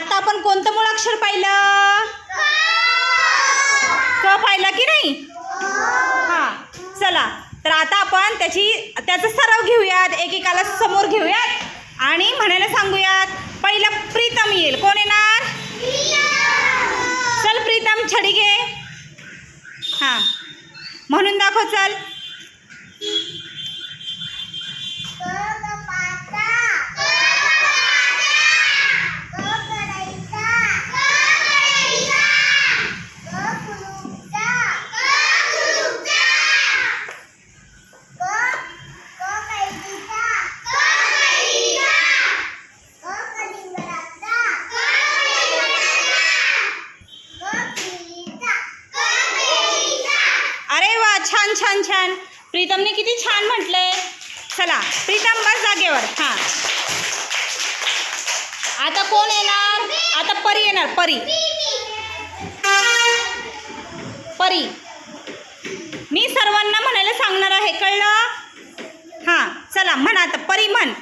आता आपण कोणतं मुळाक्षर पाहिलं? क पाहिलं की नाही? हां चला. तर आता आपण त्याची त्याचा सराव घेऊयात एकेकाला समोर घेऊयात आणि म्हणायला सांगूयात पहिला प्रीतम येईल. कोण येणार? चल प्रीतम छडी घे. हां. म्हणून दाखव चल. छान छान छान. प्रीतमने किती छान म्हटलंय. चला प्रीतम बस जागेवर. हां. आता कोण येणार? आता परी येणार परी. परी. मी सर्वांना म्हणायला सांगणार आहे कळलं? हां चला म्हण आता. परी म्हण.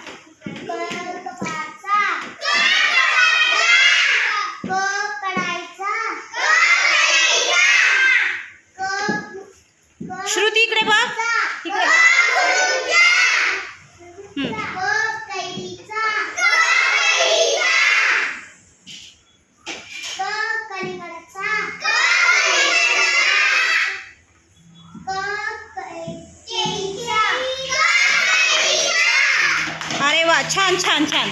वा छान छान छान.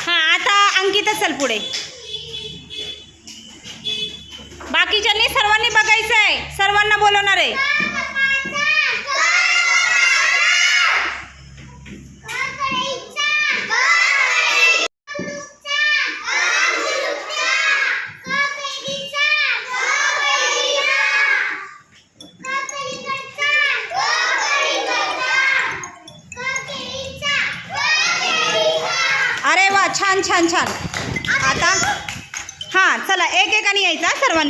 हां आता अंकिता चल पुढे. बाकीच्यांनी सर्वांनी बघायचं आहे सर्वांना बोलवणार आहे. छान छान छान. आता हां चला एक एकाने यायचा सर्वांनी.